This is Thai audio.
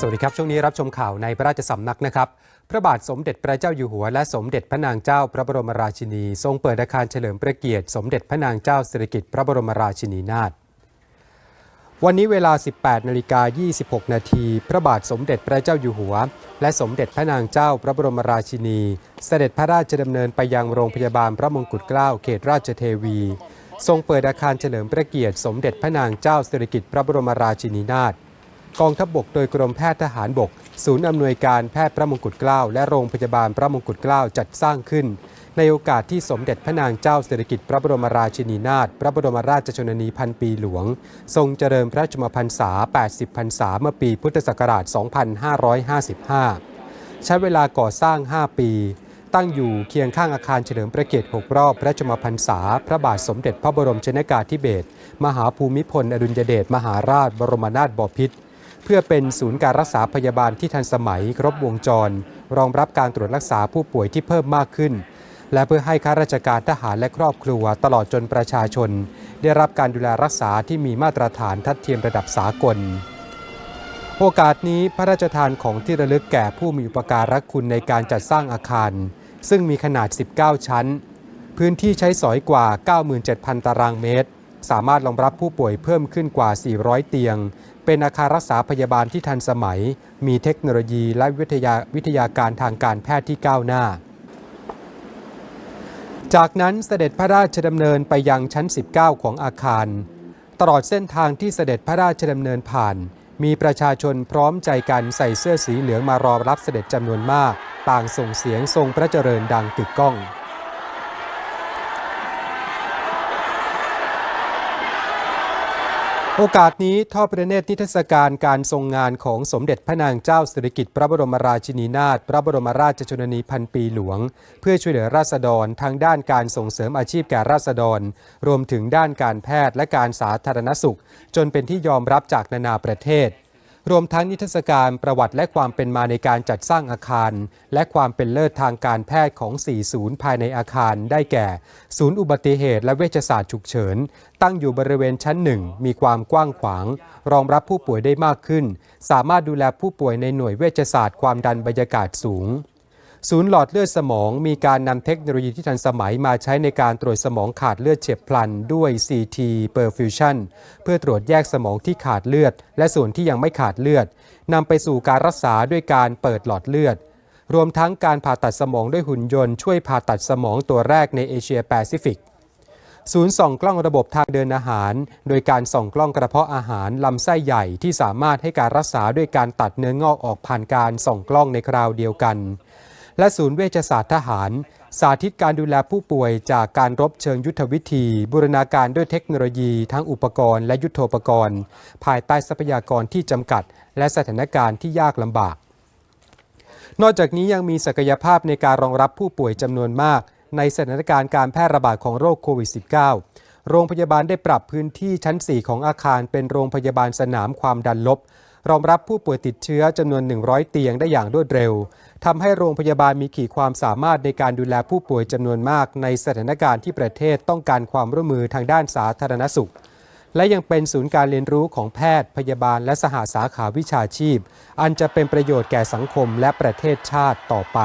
สวัสดีครับ ช่วงนี้รับชมข่าวในพระราชสำนักนะครับ พระบาทสมเด็จพระเจ้าอยู่หัว และสมเด็จพระนางเจ้าพระบรมราชินี ทรงเปิดอาคารเฉลิมพระเกียรติ สมเด็จพระนางเจ้าสิริกิติ์พระบรมราชินีนาถวันนี้เวลา 18นาฬิกา26 นาทีพระบาทสมเด็จพระเจ้าอยู่หัว และสมเด็จพระนางเจ้าพระบรมราชินี เสด็จพระราชดำเนินไปยังโรงพยาบาลพระมงกุฎเกล้าเขตราชเทวี ทรงเปิดอาคารเฉลิมพระเกียรติ สมเด็จพระนางเจ้าสิริกิติ์พระบรมราชินีนาถ กองทัพบกโดยกรมแพทย์ทหารบก ศูนย์อำนวยการแพทย์พระมงกุฎเกล้าและโรงพยาบาลพระมงกุฎเกล้าจัดสร้างขึ้น ในโอกาสที่สมเด็จพระนางเจ้าสิริกิติ์พระบรมราชินีนาถพระบรมราชชนนีพันปีหลวง ทรงเจริญพระชมพรรษา 80 พรรษาเมื่อปีพุทธศักราช 2555 ใช้เวลาก่อสร้าง 5 ปี ตั้งอยู่เคียงข้างอาคารเฉลิมพระเกียรติ 6 รอบพระชมพรรษา พระบาทสมเด็จพระบรมชนกาธิเบศรมหาภูมิพลอดุลยเดชมหาราชบรมนาถบพิตร เพื่อเป็นศูนย์การรักษาพยาบาลที่ทันสมัยครบวงจร รองรับการตรวจรักษาผู้ป่วยที่เพิ่มมากขึ้น และเพื่อให้ข้าราชการทหารและครอบครัวตลอดจนประชาชน ได้รับการดูแลรักษาที่มีมาตรฐานทัดเทียมระดับสากล โอกาสนี้พระราชทานของที่ระลึกแก่ผู้มีอุปการะคุณในการจัดสร้างอาคาร ซึ่งมีขนาด 19 ชั้น พื้นที่ใช้สอยกว่า 97,000 ตารางเมตร สามารถรองรับผู้ป่วยเพิ่มขึ้นกว่า 400 เตียง เป็นอาคารรักษาพยาบาลที่ทันสมัย มีเทคโนโลยีและวิทยาวิทยาการทางการแพทย์ที่ก้าวหน้า จากนั้นเสด็จพระราชดำเนินไปยังชั้น 19 ของอาคาร ตลอดเส้นทางที่เสด็จพระราชดำเนินผ่าน มีประชาชนพร้อมใจกันใส่เสื้อสีเหลืองมารอรับเสด็จจำนวนมาก ต่างส่งเสียงทรงพระเจริญดังกึกก้อง โอกาสนี้ทอดพระเนตรนิทรรศการการทรงงานของสมเด็จพระนางเจ้าสิริกิติ์พระบรมราชินีนาถพระบรมราชชนนีพันปีหลวง เพื่อช่วยเหลือราษฎรทางด้านการส่งเสริมอาชีพแก่ราษฎร รวมถึงด้านการแพทย์และการสาธารณสุข จนเป็นที่ยอมรับจากนานาประเทศ รวมทั้งนิทรรศการประวัติและความเป็นมาในการจัดสร้างอาคาร และความเป็นเลิศทางการแพทย์ของ 4 ศูนย์ภายในอาคารได้แก่ ศูนย์อุบัติเหตุและเวชศาสตร์ฉุกเฉิน ตั้งอยู่บริเวณชั้นหนึ่งมีความกว้างขวาง รองรับผู้ป่วยได้มากขึ้น สามารถดูแลผู้ป่วยในหน่วยเวชศาสตร์ความดันบรรยากาศสูง ศูนย์หลอดเลือดสมองมีการนำเทคโนโลยีที่ทันสมัยมาใช้ในการตรวจสมองขาดเลือดเฉียบพลันด้วย CT perfusion เพื่อตรวจแยกสมองที่ขาดเลือด และส่วนที่ยังไม่ขาดเลือดนำไปสู่การรักษาด้วยการเปิดหลอดเลือด รวมทั้งการผ่าตัดสมองด้วยหุ่นยนต์ช่วยผ่าตัดสมองตัวแรกในเอเชียแปซิฟิกศูนย์ส่องกล้องระบบทางเดินอาหาร โดยการส่องกล้องกระเพาะอาหารลำไส้ใหญ่ที่สามารถให้การรักษาด้วยการตัดเนื้องอกออกผ่านการส่องกล้องในคราวเดียวกัน และศูนย์เวชศาสตร์ทหาร สาธิตการดูแลผู้ป่วยจากการรบเชิงยุทธวิธี บูรณาการด้วยเทคโนโลยีทั้งอุปกรณ์และยุทโธปกรณ์ ภายใต้ทรัพยากรที่จำกัด และสถานการณ์ที่ยากลำบาก นอกจากนี้ยังมีศักยภาพในการรองรับผู้ป่วยจำนวนมาก ในสถานการณ์การแพร่ระบาดของโรคโควิด -19 โรงพยาบาลได้ปรับพื้นที่ชั้น 4 ของอาคารเป็นโรงพยาบาลสนามความดันลบ รองรับผู้ป่วยติดเชื้อจำนวน 100 เตียงได้อย่างรวดเร็วทำให้โรงพยาบาลมีขีดความสามารถในการดูแลผู้ป่วยจำนวนมาก ในสถานการณ์ที่ประเทศต้องการความร่วมมือทางด้านสาธารณสุข และยังเป็นศูนย์การเรียนรู้ของแพทย์ พยาบาลและสหสาขาวิชาชีพ อันจะเป็นประโยชน์แก่สังคมและประเทศชาติต่อไป